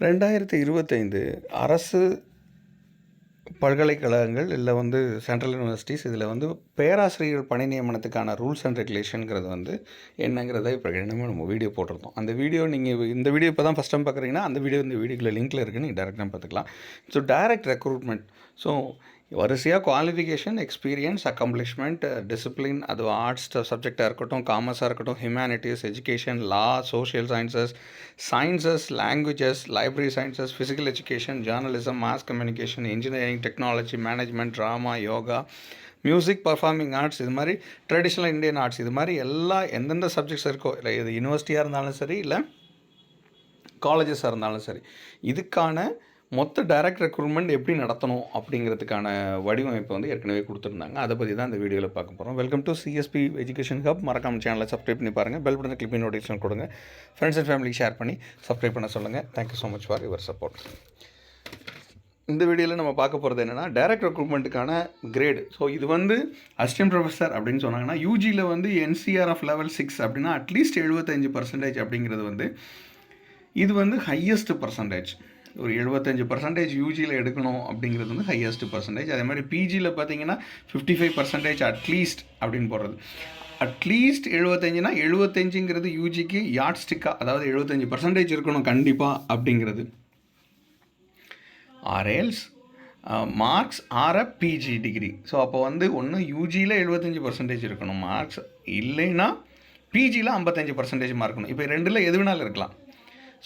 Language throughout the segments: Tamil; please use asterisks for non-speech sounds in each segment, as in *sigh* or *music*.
ரெண்டாயிரத்தி இருபத்தைந்து அரசு பல்கலைக்கழகங்கள் இல்லை வந்து சென்ட்ரல் யூனிவர்சிட்டிஸ் இதில் வந்து பேராசிரியர்கள் பணி நியமனத்துக்கான ரூல்ஸ் அண்ட் ரெகுலேஷனுங்கிறது வந்து என்னங்கிறத இப்போ என்னமோ நம்ம வீடியோ போட்டிருந்தோம் அந்த வீடியோ நீங்கள் இந்த வீடியோ இப்போ தான் ஃபஸ்ட் டைம் பார்க்குறீங்கன்னா அந்த வீடியோ இந்த வீடியோக்குள்ள லிங்க்கில் இருக்குது நீங்கள் டேரெக்டாக பார்த்துக்கலாம். ஸோ டைரக்ட் ரெக்ரூட்மெண்ட் ஸோ வரிசையாக குவாலிஃபிகேஷன் எக்ஸ்பீரியன்ஸ் அக்கம்ப்ளிஷ்மெண்ட் டிசிப்ளின் அது ஆர்ட்ஸ் சப்ஜெக்டாக இருக்கட்டும் காமர்ஸாக இருக்கட்டும் humanities education law social sciences sciences languages library sciences physical education journalism mass communication engineering technology management drama yoga music performing arts இது மாதிரி ட்ரெடிஷ்னல் இந்தியன் ஆர்ட்ஸ் இது மாதிரி எல்லா எந்தெந்த சப்ஜெக்ட்ஸ் இருக்கோ இல்லை இது யூனிவர்சிட்டியாக இருந்தாலும் சரி இல்லை காலேஜஸாக இருந்தாலும் சரி இதுக்கான மொத்த டைரக்ட் ரெக்ரூட்மெண்ட் எப்படி நடத்தணும் அப்படிங்கிறதுக்கான வடிவமைப்பை வந்து ஏற்கனவே கொடுத்துருந்தாங்க. அதை பற்றி தான் இந்த வீடியோவில் பார்க்க போகிறோம் welcome to CSB education hub மறக்காம சேனலை சப்ஸ்கிரைப் பண்ணி பாருங்கள் பெல் பட்டன் கிளிப் நோட்டிஃபிகேஷன் கொடுங்க. ஃப்ரெண்ட்ஸ் அண்ட் ஃபேமிலி ஷேர் பண்ணி சப்ஸ்கிரைப் பண்ண சொல்லுங்கள் thank you so much for your support இந்த வீடியோவில் நம்ம பார்க்க போகிறது என்னென்னா டைரக்ட் ரெக்ரூட்மெண்ட்டுக்கான கிரேடு ஸோ இது வந்து அசிஸ்டன்ட் ப்ரொஃபஸர் அப்படின்னு சொன்னாங்கன்னா யூஜியில் வந்து என்சிஆர் ஆஃப் லெவல் சிக்ஸ் அப்படின்னா அட்லீஸ்ட் எழுபத்தஞ்சு பர்சன்டேஜ் அப்படிங்கிறது வந்து இது வந்து ஹையஸ்ட் பர்சன்டேஜ் ஒரு எழுபத்தஞ்சு பர்சன்டேஜ் யூஜியில் எடுக்கணும் அப்படிங்கிறது வந்து ஹையஸ்ட் பர்சன்டேஜ் அதே மாதிரி பிஜியில் பார்த்தீங்கன்னா ஃபிஃப்டி ஃபைவ் பர்சன்டேஜ் அட்லீஸ்ட் அப்படின்னு போடுறது. அட்லீஸ்ட் எழுபத்தஞ்சுனா எழுபத்தஞ்சுங்கிறது யூஜிக்கு யாட் ஸ்டிக்காக அதாவது எழுபத்தஞ்சு பர்சன்டேஜ் இருக்கணும் கண்டிப்பாக அப்படிங்கிறது. Or else marks or a PG degree so அப்போ வந்து ஒன்று யூஜியில் எழுபத்தஞ்சி பர்சன்டேஜ் இருக்கணும் மார்க்ஸ் இல்லைன்னா பிஜியில் ஐம்பத்தஞ்சு பர்சன்டேஜ் மார்க்கணும் இப்போ ரெண்டில் எது வேணாலும் இருக்கலாம்.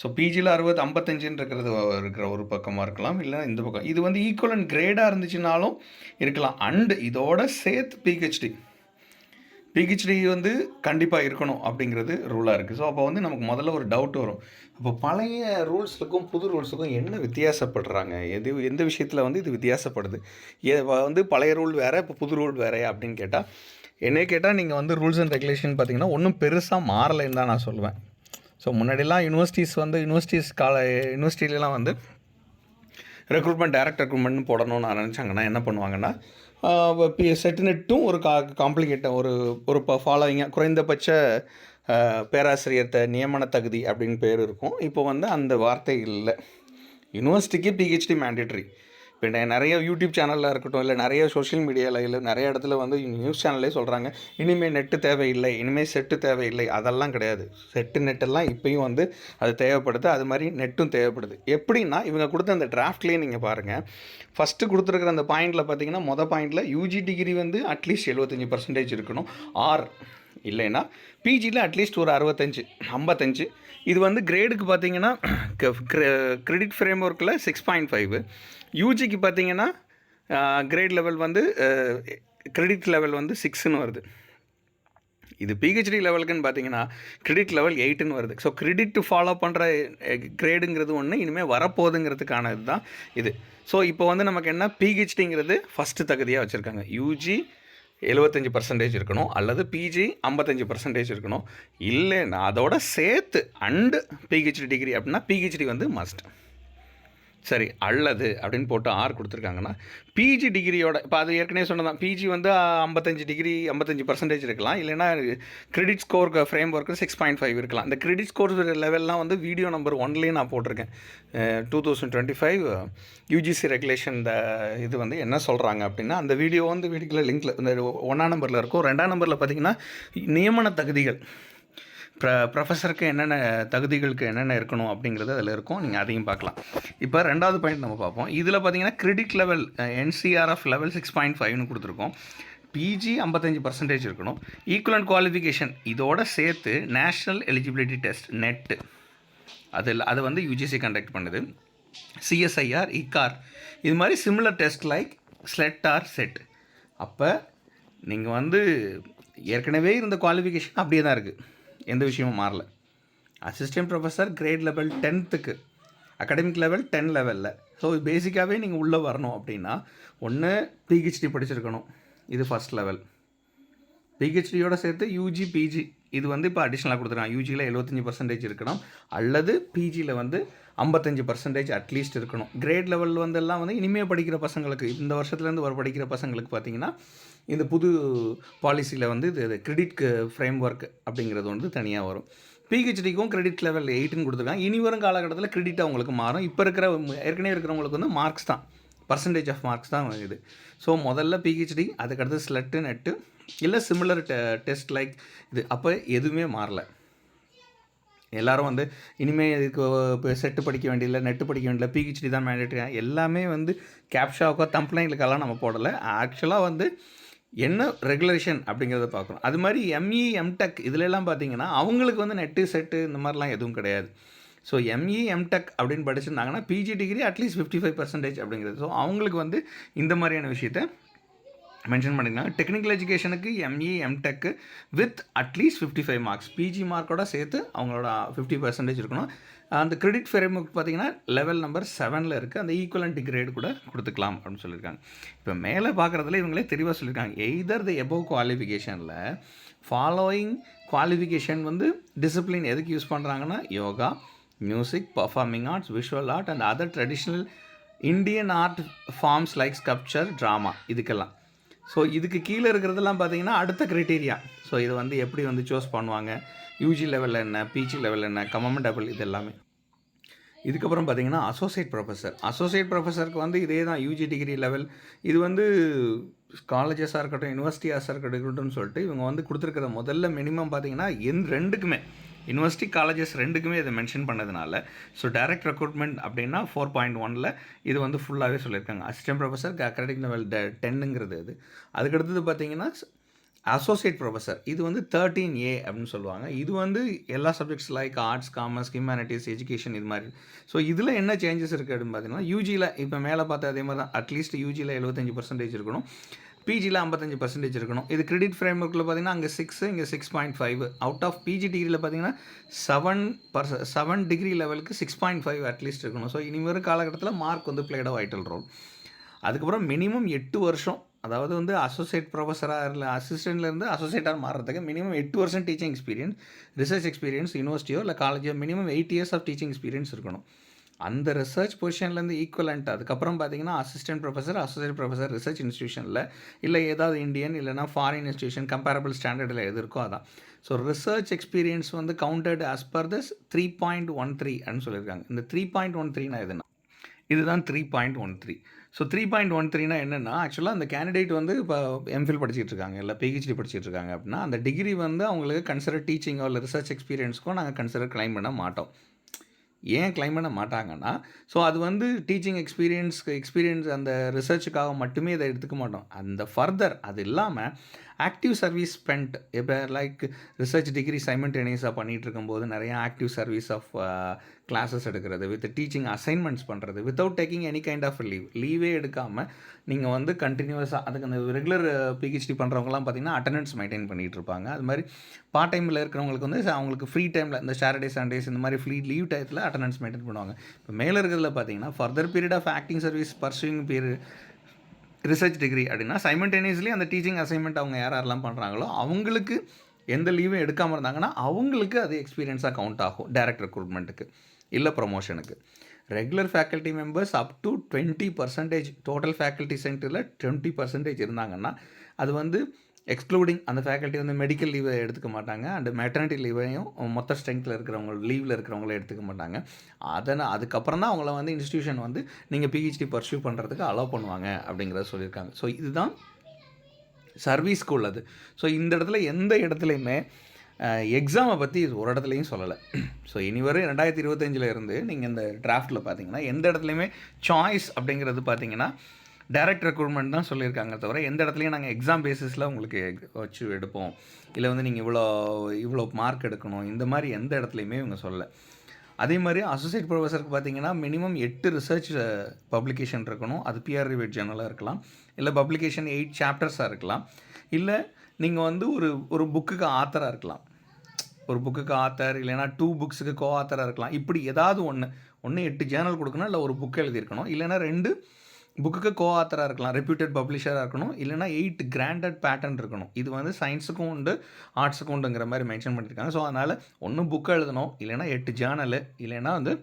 ஸோ பிஜியில் அறுபது ஐம்பத்தஞ்சுன்னு இருக்கிறது இருக்கிற ஒரு பக்கமாக இருக்கலாம் இல்லை இந்த பக்கம். இது வந்து ஈக்குவல் அண்ட் கிரேடாக இருந்துச்சுனாலும் இருக்கலாம். அண்டு இதோட சேர்த்து பிஹெச்டி பிஹெச்டி வந்து கண்டிப்பாக இருக்கணும் அப்படிங்கிறது ரூலாக இருக்குது ஸோ அப்போ வந்து நமக்கு முதல்ல ஒரு டவுட் வரும். அப்போ பழைய ரூல்ஸுக்கும் புது ரூல்ஸுக்கும் என்ன வித்தியாசப்படுறாங்க? எது எந்த விஷயத்தில் வந்து இது வித்தியாசப்படுது? ஏ வந்து பழைய ரூல் வேறு இப்போ புது ரூல் வேறையா அப்படின்னு கேட்டால் என்னைய கேட்டால் நீங்கள் வந்து ரூல்ஸ் அண்ட் ரெகுலேஷன் பார்த்தீங்கன்னா ஒன்றும் பெருசாக மாறலைன்னு தான் நான் சொல்லுவேன். ஸோ முன்னாடிலாம் யூனிவர்சிட்டிஸ் வந்து யூனிவர்சிட்டிஸ் கால யூனிவர்சிட்டிலலாம் வந்து ரெக்ரூட்மெண்ட் டேரக்ட் ரெக்ரூட்மெண்ட்னு போடணும்னு நினச்சாங்கன்னா என்ன பண்ணுவாங்கன்னா பி செட்டினெட்டும் ஒரு கா காம்ப்ளிகேட்டாக ஒரு ஒரு ஃபாலோவிங்காக குறைந்தபட்ச பேராசிரியர் த நியமன தகுதி அப்படின்னு பேர் இருக்கும். இப்போ வந்து அந்த வார்த்தை இல்லை. யூனிவர்சிட்டிக்கு பிஹெச்டி மேண்டேட்ரி இப்போ நிறைய யூடியூப் சேனலில் இருக்கட்டும் இல்லை நிறைய சோஷியல் மீடியாவில் இல்லை நிறைய இடத்துல வந்து நியூஸ் சேனல்லே சொல்கிறாங்க இனிமேல் நெட்டு தேவையில்லை இனிமேல் செட்டு தேவையில்லை அதெல்லாம் கிடையாது. செட்டு நெட்டெல்லாம் இப்போயும் வந்து அது தேவைப்படுது அது மாதிரி நெட்டும் தேவைப்படுது. எப்படின்னா இவங்க கொடுத்த அந்த டிராஃப்ட்லேயே நீங்கள் பாருங்கள் ஃபஸ்ட்டு கொடுத்துருக்குற அந்த பாயிண்டில் பார்த்தீங்கன்னா மொதல் பாயிண்டில் யூஜி டிகிரி வந்து அட்லீஸ்ட் எழுபத்தஞ்சி பர்சன்டேஜ் இருக்கணும். ஆர் இல்லைன்னா பிஜியில் அட்லீஸ்ட் ஒரு அறுபத்தஞ்சு ஐம்பத்தஞ்சு. இது வந்து கிரேடுக்கு பார்த்தீங்கன்னா கிரெடிட் ஃப்ரேம் ஒர்க்கில் சிக்ஸ் பாயிண்ட் ஃபைவ் யூஜிக்கு பார்த்தீங்கன்னா கிரேட் லெவல் வந்து கிரெடிட் லெவல் வந்து சிக்ஸ்னு வருது. இது பிஹெச்டி லெவலுக்குன்னு பார்த்தீங்கன்னா கிரெடிட் லெவல் எயிட்டுன்னு வருது. ஸோ கிரெடிட் ஃபாலோ பண்ணுற கிரேடுங்கிறது ஒன்று இனிமேல் வரப்போகுதுங்கிறதுக்கான இதுதான் இது. ஸோ இப்போ வந்து நமக்கு என்ன பிஹெச்டிங்கிறது ஃபஸ்ட்டு தகுதியாக வச்சுருக்காங்க. யூஜி எழுபத்தஞ்சி பர்சன்டேஜ் இருக்கணும் அல்லது பிஜி ஐம்பத்தஞ்சு பர்சன்டேஜ் இருக்கணும். இல்லைன்னா அதோட சேர்த்து அண்டு பிஹெச்டி டிகிரி அப்படின்னா பிஹெச்டி வந்து மஸ்ட் சரி அல்லது அப்படின்னு போட்டு ஆர் கொடுத்துருக்காங்கன்னா பிஜி டிகிரியோட இப்போ அது ஏற்கனவே சொன்னதான் பிஜி வந்து ஐம்பத்தஞ்சு டிகிரி ஐம்பத்தஞ்சு பர்சன்டேஜ் இருக்கலாம். இல்லைனா credit score frame work six point five இருக்கலாம். இந்த கிரெடிட் ஸ்கோர் லெவல்லாம் வந்து வீடியோ நம்பர் ஒன்லேயே நான் போட்டிருக்கேன். Two thousand twenty five UGC regulation இந்த இது வந்து என்ன சொல்கிறாங்க அப்படின்னா அந்த வீடியோ வந்து வீடியோக்குள்ள லிங்க்கில் இந்த ஒன்றாம் நம்பரில் இருக்கும். ரெண்டாம் நம்பரில் பார்த்தீங்கன்னா நியமன தகுதிகள். ப்ர ப்ரொஃபஸருக்கு என்னென்ன தகுதிகளுக்கு என்னென்ன இருக்கணும் அப்படிங்கிறது அதில் இருக்கும். நீங்கள் அதையும் பார்க்கலாம். இப்போ ரெண்டாவது பாயிண்ட் நம்ம பார்ப்போம். இதில் பார்த்தீங்கன்னா credit level NCrF level six point ஃபைவ்னு கொடுத்துருக்கோம். பிஜி ஐம்பத்தஞ்சு பர்சன்டேஜ் இருக்கணும். ஈக்குவலன் குவாலிஃபிகேஷன் இதோட சேர்த்து நேஷ்னல் எலிஜிபிலிட்டி டெஸ்ட் நெட்டு அதில் அது வந்து யூஜிசி கண்டக்ட் பண்ணுது. சிஎஸ்ஐஆர் இக்கார் இது மாதிரி similar test like SLET or SET அப்போ நீங்கள் வந்து ஏற்கனவே இருந்த குவாலிஃபிகேஷன் அப்படியே தான் இருக்குது எந்த விஷயமும் மாறல. அசிஸ்டன்ட் ப்ரொஃபஸர் கிரேட் லெவல் டென்த்துக்கு அகாடமிக் லெவல் டென் லெவலில் ஸோ பேசிக்காகவே நீங்கள் உள்ளே வரணும் அப்படின்னா ஒன்று பிஹெச்டி படிச்சிருக்கணும். இது ஃபஸ்ட் லெவல் பிஹெச்டியோட சேர்த்து யூஜி பிஜி இது வந்து இப்போ அடிஷ்னலாக கொடுத்துருக்காங்க. யூஜியில் எழுபத்தஞ்சி பர்சன்டேஜ் இருக்கணும். அல்லது பிஜியில் வந்து ஐம்பத்தஞ்சு பர்சன்டேஜ் அட்லீஸ்ட் இருக்கணும். கிரேட் லெவல் வந்து எல்லாம் வந்து இனிமேல் படிக்கிற பசங்களுக்கு இந்த வருஷத்துலேருந்து வர படிக்கிற பசங்களுக்கு பார்த்தீங்கன்னா இந்த புது பாலிசியில் வந்து இது கிரெடிட் ஃப்ரேம் ஒர்க் அப்படிங்கிறது வந்து தனியாக வரும். பிஹெச்டிக்கும் கிரெடிட் லெவல் எயிட்டுன்னு கொடுத்துருக்காங்க. இனி வரும் காலகட்டத்தில் கிரெடிட் அவங்களுக்கு மாறும். இப்போ இருக்கிற ஏற்கனவே இருக்கிறவங்களுக்கு வந்து மார்க்ஸ் தான். பர்சன்டேஜ் ஆஃப் மார்க்ஸ் தான் இது. ஸோ முதல்ல பிஹெச்டி அதுக்கடுத்து ஸ்லெட்டு நெட்டு இல்லை சிமிலர் டெஸ்ட் லைக் இது. அப்போ எதுவுமே மாறல. எல்லாரும் வந்து இனிமேல் இதுக்கு இப்போ செட்டு படிக்க வேண்டியதில்லை நெட்டு படிக்க வேண்டியதில்லை பிஹெச்டி தான் மேண்டேட்டரி எல்லாமே வந்து கேப்ஷாவுக்கோ தம்ப்ளைங்களுக்கெல்லாம் நம்ம போடலை. ஆக்சுவலாக வந்து என்ன ரெகுலேஷன் அப்படிங்கிறத பார்க்கணும். அது மாதிரி எம்இ எம்டெக் இதுலலாம் பார்த்தீங்கன்னா அவங்களுக்கு வந்து நெட்டு செட்டு இந்த மாதிரிலாம் எதுவும் கிடையாது. ஸோ எம்இ எம்டெக் அப்படின்னு படிச்சிருந்தாங்கன்னா PG degree at least fifty five percentage அப்படிங்கிறது. ஸோ அவங்களுக்கு வந்து இந்த மாதிரியான விஷயத்த மென்ஷன் பண்ணியிருந்தாங்க. Technical எஜுகேஷனுக்கு ME MTech with at least fifty five marks PG மார்க்கோட சேர்த்து அவங்களோட ஃபிஃப்டி பர்சன்டேஜ் இருக்கணும். அந்த கிரெடிட் ஃப்ரேம்ஒர்க் பார்த்தீங்கன்னா லெவல் நம்பர் செவனில் இருக்குது அந்த ஈக்குவலன்ட் கிரேடு கூட கொடுத்துக்கலாம் அப்படின்னு சொல்லியிருக்காங்க. இப்போ மேலே பார்க்குறதுல இவங்களே தெளிவாக சொல்லியிருக்காங்க. எய்தர் த எபோவ் குவாலிஃபிகேஷனில் ஃபாலோயிங் குவாலிஃபிகேஷன் வந்து டிசிப்ளின் எதுக்கு யூஸ் பண்ணுறாங்கன்னா yoga music performing arts visual art and other traditional Indian art forms like sculpture drama இதுக்கெல்லாம். ஸோ இதுக்கு கீழே இருக்கிறதெல்லாம் பார்த்தீங்கன்னா அடுத்த க்ரைட்டீரியா ஸோ இது வந்து எப்படி வந்து சூஸ் பண்ணுவாங்க? யூஜி லெவலில் என்ன பிஜி லெவலில் என்ன கமெண்டபிள் இது எல்லாமே. இதுக்கப்புறம் பார்த்தீங்கன்னா அசோசியேட் ப்ரொஃபஸர் அசோசியேட் ப்ரொஃபஸருக்கு வந்து இதே தான் யூஜி டிகிரி லெவல் இது வந்து காலேஜஸாக இருக்கட்டும் யூனிவர்சிட்டிஸாக இருக்கட்டும்னு சொல்லிட்டு இவங்க வந்து கொடுத்துருக்கிற முதல்ல மினிமம் பார்த்தீங்கன்னா எந் ரெண்டுக்குமே யூனிவர்சிட்டி காலேஜஸ் ரெண்டுக்குமே இதை மென்ஷன் பண்ணதுனால ஸோ டைரக்ட் ரெக்ரூட்மெண்ட் அப்படின்னா ஃபோர் பாயிண்ட் ஒனில் இது வந்து ஃபுல்லாகவே சொல்லியிருக்காங்க. அசிஸ்டன்ட் ப்ரொஃபஸர் அக்ரெடிக் லெவல் டென்னுங்கிறது இது அதுக்கடுத்தது பார்த்தீங்கன்னா அசோசியேட் ப்ரொஃபஸர் இது வந்து தேர்ட்டீன் ஏ அப்படின்னு சொல்லுவாங்க. இது வந்து எல்லா subjects like arts commerce humanities education இது மாதிரி. ஸோ இதில் என்ன சேஞ்சஸ் இருக்குது அப்படின்னு பார்த்தீங்கன்னா யூஜியில் இப்போ மேலே பார்த்த அதே மாதிரி தான். அட்லீஸ்ட் யூஜியில் எழுபத்தஞ்சு பர்சன்டேஜ் இருக்கணும். பிஜியில் ஐம்பத்தஞ்சு பர்சன்டேஜ் இருக்கணும். இது கிரெடிட் ஃப்ரேம் ஒர்க்கில் பார்த்தீங்கன்னா அங்கே சிக்ஸ் இங்கே six point five out of PG டிகிரியில் பார்த்தீங்கன்னா செவன் பர்ச செவன் டிகிரி லெவலுக்கு six point five at least இருக்கணும். ஸோ இனிமேல் காலகட்டத்தில் மார்க் வந்து பிளேட் வைட்டல் ரோல் அதுக்கப்புறம் மினிமம் எட்டு வருஷம் அதாவது வந்து அசோசியேட் ப்ரொஃபஸராக இல்லை அசிஸ்டண்ட்லேருந்து அசோசியேட்டாக மாறுறதுக்கு மினிமம் எட்டு வருஷம் டீச்சிங் எக்ஸ்பீரியன்ஸ் ரிசர்ச் எக்ஸ்பீரியன்ஸ் யூனிவர்சிட்டியோ இல்லை காலேஜோ minimum eight years of teaching experience இருக்கணும். அந்த ரிசர்ச் பொசிஷன்லேருந்து ஈக்குவலண்ட் அதுக்கப்புறம் பார்த்தீங்கன்னா assistant professor associate professor research இன்ஸ்டியூஷனில் இல்லை ஏதாவது இந்தியன் இல்லைனா ஃபாரின் இன்ஸ்டியூஷன் கம்பேரபிள் ஸ்டாண்டர்டில் எது இருக்கோ அதான். ஸோ ரிசர்ச் எக்ஸ்பீரியன்ஸ் வந்து counted as per this three point one three அப்படின்னு சொல்லியிருக்காங்க. இந்த த்ரீ பாயிண்ட் ஒன் த்ரீனா எதுனா இதுதான் three point one three so three point one த்ரீனா என்னென்னா ஆக்சுவலாக அந்த கேண்டிடேட் வந்து இப்போ எம்ஃபில் படிச்சுட்டு இருக்காங்க இல்லை பிஹெச்டி படிச்சுட்டு இருக்காங்க அப்படின்னா அந்த டிகிரி வந்து அவங்களுக்கு கன்சிடர் டீச்சிங்கோ இல்லை ரிசர்ச் எக்ஸ்பீரியன்ஸ்க்கோ நாங்கள் கன்சிடர் கிளைம் பண்ண மாட்டோம். ஏன் கிளைம் பண்ண மாட்டாங்கன்னா ஸோ அது வந்து டீச்சிங் எக்ஸ்பீரியன்ஸ்க்கு எக்ஸ்பீரியன்ஸ் அந்த ரிசர்ச்சுக்காக மட்டுமே இதை எடுத்துக்க மாட்டோம். அந்த ஃபர்தர் அது இல்லாமல் ஆக்டிவ் சர்வீஸ் ஸ்பெண்ட் இப்போ லைக் ரிசர்ச் டிகிரி சைமல்டேனியஸாக பண்ணிகிட்டு இருக்கும்போது நிறையா ஆக்டிவ் சர்வீஸ் ஆஃப் கிளாஸஸ் எடுக்கிறது வித் டீச்சிங் அசைன்மெண்ட்ஸ் பண்ணுறது without taking any kind of leave லீவே எடுக்காமல் நீங்கள் வந்து கண்டினியூஸாக அதுக்கு அந்த ரெகுலர் பிஹெச்டி பண்ணுறவங்கலாம் பார்த்தீங்கன்னா அட்டண்டன்ஸ் மெயின்டைன் பண்ணிகிட்டு இருப்பாங்க. அது மாதிரி பார்ட் டைமில் இருக்கிறவங்களுக்கு வந்து அவங்களுக்கு ஃப்ரீ டைமில் இந்த சாட்டர்டே சண்டேஸ் இந்த மாதிரி ஃப்ரீ லீவ் டயத்தில் அட்டண்டன்ஸ் மெயின்டைன் பண்ணுவாங்க. இப்போ மேலே இருக்கிறதுல பார்த்தீங்கன்னா further period of acting service pursuing period research degree அப்படின்னா சைமல்டேனியஸ்லி அந்த டீச்சிங் அசைன்மெண்ட் அவங்க யார் யாரெல்லாம் பண்ணுறாங்களோ அவங்களுக்கு எந்த லீவும் எடுக்காமல் இருந்தாங்கன்னா அவங்களுக்கு அது எக்ஸ்பீரியன்ஸாக கவுண்ட் ஆகும் டைரக்ட் ரெக்ரூட்மெண்ட்டுக்கு இல்லை ப்ரொமோஷனுக்கு regular faculty members up to twenty percentage total faculty சென்டரில் டுவெண்ட்டி பர்சன்டேஜ் இருந்தாங்கன்னா அது வந்து எக்ஸ்க்ளூடிங் அந்த ஃபேக்கல்ட்டி வந்து மெடிக்கல் லீவை எடுத்துக்க மாட்டாங்க. அண்ட் மெட்டர்னிட்டி லீவையும் மொத்த ஸ்ட்ரென்த்தில் இருக்கிறவங்க லீவில் இருக்கிறவங்கள எடுத்துக்க மாட்டாங்க. அதனால் அதுக்கப்புறம் தான் அவங்கள வந்து இன்ஸ்டியூஷன் வந்து நீங்கள் பிஹெச்டி பர்சியூ பண்ணுறதுக்கு அலோவ் பண்ணுவாங்க அப்படிங்கிறத சொல்லியிருக்காங்க. ஸோ இதுதான் சர்வீஸ்க்கு உள்ளது. ஸோ இந்த இடத்துல எந்த இடத்துலையுமே எக்ஸாமை பற்றி இது ஒரு இடத்துலையும் சொல்லலை. ஸோ இனி வரும் ரெண்டாயிரத்தி இருபத்தஞ்சில் இருந்து நீங்கள் இந்த டிராஃப்ட்டில் பார்த்தீங்கன்னா எந்த இடத்துலையுமே சாய்ஸ் அப்படிங்கிறது பார்த்தீங்கன்னா டைரக்ட் ரெக்ரூட்மெண்ட் தான் சொல்லியிருக்காங்க தவிர எந்த இடத்துலையும் நாங்கள் எக்ஸாம் பேசிஸில் உங்களுக்கு வச்சு எடுப்போம். இல்லை வந்து நீங்கள் இவ்வளோ இவ்வளோ மார்க் எடுக்கணும். இந்த மாதிரி எந்த இடத்துலையுமே இவங்க சொல்லலை. அதே மாதிரி அசோசியேட் ப்ரொஃபஸருக்கு பார்த்தீங்கன்னா மினிமம் எட்டு ரிசர்ச் பப்ளிகேஷன் இருக்கணும். அது பிஆர் ரிவேட் ஜேர்னலாக இருக்கலாம். இல்லை பப்ளிகேஷன் எயிட் சாப்டர்ஸாக இருக்கலாம். இல்லை நீங்கள் வந்து ஒரு ஒரு புக்குக்கு ஆத்தராக இருக்கலாம். ஒரு புக்குக்கு ஆத்தர் இல்லைனா டூ புக்ஸுக்கு கோ ஆத்தராக இருக்கலாம். இப்படி ஏதாவது ஒன்று ஒன்று எட்டு ஜேர்னல் கொடுக்கணும் இல்லை ஒரு புக் எழுதியிருக்கணும். இல்லைனா ரெண்டு புக்குக்கு கோ ஆத்தராக இருக்கலாம் ரெப்யூட்டட் பப்ளிஷராக இருக்கணும். இல்லைனா எயிட் கிராண்டட் பேட்டர்ன் இருக்கணும். இது வந்து சயின்ஸுக்கும் உண்டு ஆர்ட்ஸுக்கும் உண்டுங்கிற மாதிரி மென்ஷன் பண்ணியிருக்காங்க. ஸோ அதனால் ஒன்று புக் எழுதணும் இல்லைனா எட்டு ஜேர்னலு இல்லைனா வந்து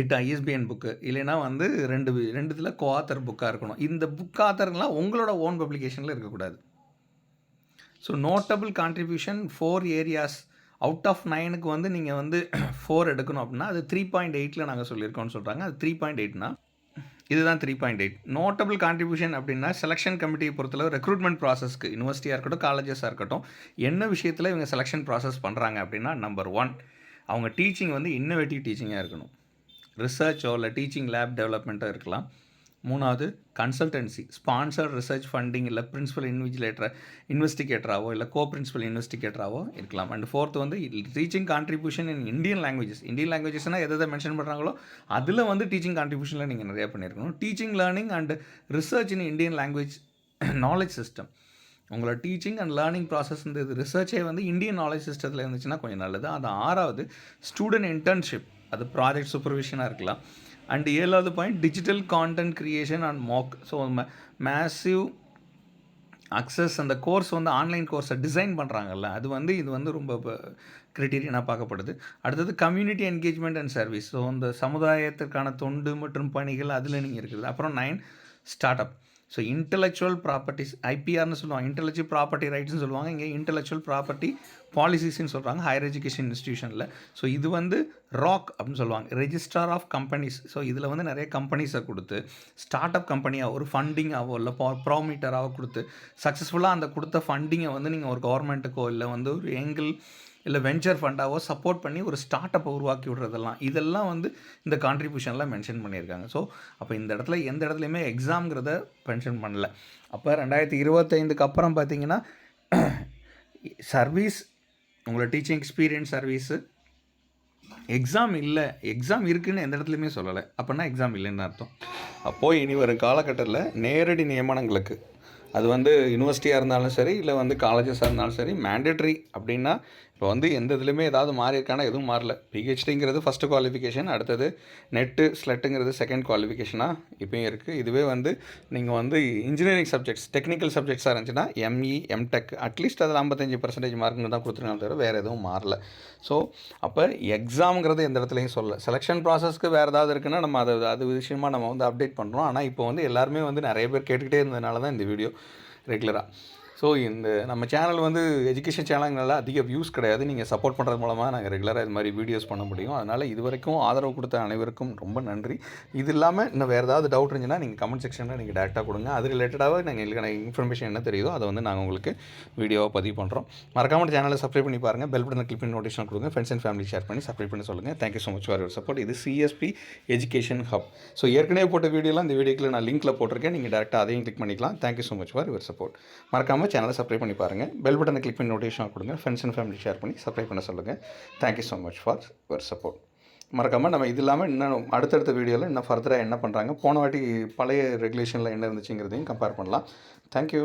எட்டு ஐஎஸ்பிஎன் புக்கு இல்லைனா வந்து ரெண்டு ரெண்டுத்தில் கோ ஆத்தர் புக்காக இருக்கணும். இந்த புக் ஆத்தர்லாம் உங்களோட ஓன் பப்ளிகேஷனில் இருக்கக்கூடாது. So notable contribution four areas out of நைனுக்கு வந்து நீங்கள் வந்து *clears throat* ஃபோர் எடுக்கணும் அப்படின்னா அது த்ரீ பாயிண்ட் எயிட்டில் நாங்கள் சொல்லியிருக்கோம்னு சொல்கிறாங்க அது த்ரீ பாயிண்ட் எயிட்னா இதுதான் three point eight notable contribution அப்படின்னா செலெக்ஷன் கமிட்டியை பொறுத்தளவு ரெக்ரூட்மெண்ட் ப்ராசஸ்க்கு யூனிவர்சிட்டியாக இருக்கட்டும் காலேஜஸாக இருக்கட்டும் என்ன விஷயத்தில் இவங்க செலெக்ஷன் ப்ராசஸ் பண்ணுறாங்க அப்படின்னா நம்பர் ஒன் அவங்க டீச்சிங் வந்து இன்னோவேட்டிவ் டீச்சிங்காக இருக்கணும். ரிசர்ச்சோ இல்லை டீச்சிங் லேப் டெவலப்மெண்ட்டோ இருக்கலாம். மூணாவது கன்சல்டன்சி ஸ்பான்சர் ரிசர்ச் ஃபண்டிங் இல்லை பிரின்சிபல் இன்விஜிலேட்டர் இன்வெஸ்டிகேட்டராகவோ இல்லை கோ பிரின்சிபல் இன்வெஸ்டிகேட்டராகவோ இருக்கலாம். அண்ட் ஃபோர்த் வந்து teaching contribution in Indian languages Indian லாங்குவேஜஸ்னால் எதை எதை மென்ஷன் பண்ணுறாங்களோ அதில் வந்து டீச்சிங் கான்ட்ரிபியூஷனில் நீங்கள் நிறையா பண்ணியிருக்கணும் teaching learning and research in Indian language knowledge system உங்களோட டீச்சிங் அண்ட் லேர்னிங் ப்ராசஸ் இந்த இது ரிசர்ச்சே வந்து இந்தியன் நாலேஜ் சிஸ்டத்தில் இருந்துச்சுன்னா கொஞ்சம் நல்லது. அது ஆறாவது ஸ்டூடெண்ட் இன்டர்ன்ஷிப் அது ப்ராஜெக்ட் சூப்பர்விஷனாக இருக்கலாம். அண்ட் ஏழாவது point digital content creation and MOOC so massive access அந்த கோர்ஸ் வந்து ஆன்லைன் கோர்ஸை டிசைன் பண்ணுறாங்கல்ல அது வந்து இது வந்து ரொம்ப க்ரிட்டீரியனாக பார்க்கப்படுது. அடுத்தது community engagement and service so அந்த சமுதாயத்திற்கான தொண்டு மற்றும் பணிகள் அதில் நீங்கள் இருக்குது. அப்புறம் nine start up so intellectual properties ஐபிஆர்னு சொல்லுவாங்க. இன்டலெக்சுவல் ப்ராப்பர்ட்டி ரைட்ஸ்னு சொல்லுவாங்க. இங்கே இன்டலெக்சுவல் ப்ராப்பர்ட்டி பாலிசிஸ்ன்னு சொல்கிறாங்க ஹையர் எஜுகேஷன் இன்ஸ்டியூஷனில் ஸோ இது வந்து ராக் அப்படின்னு சொல்லுவாங்க. ரெஜிஸ்டர் ஆஃப் கம்பெனிஸ் ஸோ இதில் வந்து நிறைய கம்பெனிஸை கொடுத்து ஸ்டார்ட் அப் கம்பெனியாக ஒரு ஃபண்டிங்காவோ இல்லை ப்ராமீட்டராகவோ கொடுத்து சக்ஸஸ்ஃபுல்லாக அந்த கொடுத்த ஃபண்டிங்கை வந்து நீங்கள் ஒரு கவர்மெண்ட்டுக்கோ இல்லை வந்து ஒரு எங்கிள் இல்லை வெஞ்சர் ஃபண்டாவோ சப்போர்ட் பண்ணி ஒரு ஸ்டார்ட் அப்பை உருவாக்கி விட்றதெல்லாம் இதெல்லாம் வந்து இந்த கான்ட்ரிபியூஷன்லாம் மென்ஷன் பண்ணியிருக்காங்க. ஸோ அப்போ இந்த இடத்துல எந்த இடத்துலையுமே எக்ஸாம்ங்கிறத மென்ஷன் பண்ணல. அப்போ ரெண்டாயிரத்தி இருபத்தைந்துக்கு அப்புறம் பார்த்தீங்கன்னா சர்வீஸ் உங்களோட டீச்சிங் எக்ஸ்பீரியன்ஸ் சர்வீஸு எக்ஸாம் இல்லை எக்ஸாம் இருக்குதுன்னு எந்த இடத்துலையுமே சொல்லலை. அப்படின்னா எக்ஸாம் இல்லைன்னு அர்த்தம். அப்போது இனி வரும் காலகட்டத்தில் நேரடி நியமனங்களுக்கு அது வந்து யூனிவர்சிட்டியாக இருந்தாலும் சரி இல்லை வந்து காலேஜஸாக இருந்தாலும் சரி மேண்டேட்ரி அப்படின்னா இப்போ வந்து எந்த இதுலையுமே ஏதாவது மாறி இருக்கானா எதுவும் மாறல. பிஹெச்டிங்கிறது ஃபஸ்ட்டு குவாலிஃபிகேஷன் அடுத்தது நெட்டு ஸ்லெட்டுங்கிறது செகண்ட் குவாலிஃபிகேஷனாக இப்போயும் இருக்குது இதுவே வந்து நீங்கள் வந்து இன்ஜினியரிங் சப்ஜெக்ட்ஸ் டெக்னிக்கல் சப்ஜெக்ட்ஸாக இருந்துச்சுன்னா எம்இ எம்டெக் அட்லீஸ்ட் அதில் ஐம்பத்தஞ்சு பர்சன்டேஜ் மார்க்குங்க தான் கொடுத்துருக்காங்க தவிர வேறு எதுவும் மாறல. ஸோ அப்போ எக்ஸாம்ங்கிறது எந்த இடத்துலையும் சொல்லல. செலெக்ஷன் ப்ராசஸ்க்கு வேறு ஏதாவது இருக்குன்னா நம்ம அதை அது விஷயமா நம்ம வந்து அப்டேட் பண்ணுறோம் ஆனால் இப்போ வந்து எல்லாருமே வந்து நிறைய பேர் கேட்டுக்கிட்டே இருந்ததுனால தான் இந்த வீடியோ ரெகுலராக ஸோ இந்த நம்ம சேனல் வந்து எஜுகேஷன் சேனல்னால அதிக வியூஸ் கிடையாது. நீங்கள் சப்போர்ட் பண்ணுறது மூலமாக நாங்கள் ரெகுலராக இது மாதிரி வீடியோஸ் பண்ண முடியும். அதனால் இது வரைக்கும் ஆதரவு கொடுத்த அனைவருக்கும் ரொம்ப நன்றி. இது இல்லாமல் இன்னும் வேறு ஏதாவது டவுட் இருந்துச்சுன்னா நீங்கள் கமெண்ட் செக்ஷனில் நீங்கள் டேரெக்டாக கொடுங்க. அது ரிலேட்டடாக நாங்கள் எங்களுக்கு இன்ஃபர்மேஷன் என்ன தெரியுதோ அதை வந்து நாங்கள் உங்களுக்கு வீடியோவாக பதிவு பண்ணுறோம் மறக்காமல் சேனலை சப்ஸ்கிரைப் பண்ணி பாருங்கள் பெல் பட்டனை கிளிக் பண்ணி நோட்டிஃபிகேஷன் கொடுங்க. ஃப்ரெண்ட்ஸ் அண்ட் ஃபேமிலி ஷேர் பண்ணி சப்ஸ்கிரைப் பண்ணி சொல்லுங்கள் thank you so much for your support இது சிஎஸ்பி எஜுகேஷன் ஹப் ஸோ ஏற்கனவே போட்ட வீடியோலாம் இந்த வீடியோக்கில் நான் லிங்க்கில் போட்டிருக்கேன். நீங்கள் டேரெக்டாக அதையும் கிளிக் பண்ணிக்கலாம். Thank you so much for your support மறக்காமல் சேனலை சப்ஸ்கிரைப் பண்ணி பாருங்கள் பெல் பட்டனை கிளிக் பண்ணி நோட்டிஃபிகேஷன் கொடுங்க. ஃப்ரெண்ட்ஸ் அண்ட் ஃபேமிலி ஷேர் பண்ணி சப்ஸ்கிரைப் பண்ண சொல்லுங்கள் thank you so much for your support மறக்காமல் நம்ம இது இல்லாமல் இன்னும் அடுத்தடுத்த வீடியோவில் இன்னும் ஃபர்தராக என்ன பண்ணுறாங்க போன வாட்டி பழைய ரெகுலேஷனில் என்ன இருந்துச்சுங்கிறதையும் கம்பேர் பண்ணலாம். தேங்க்யூ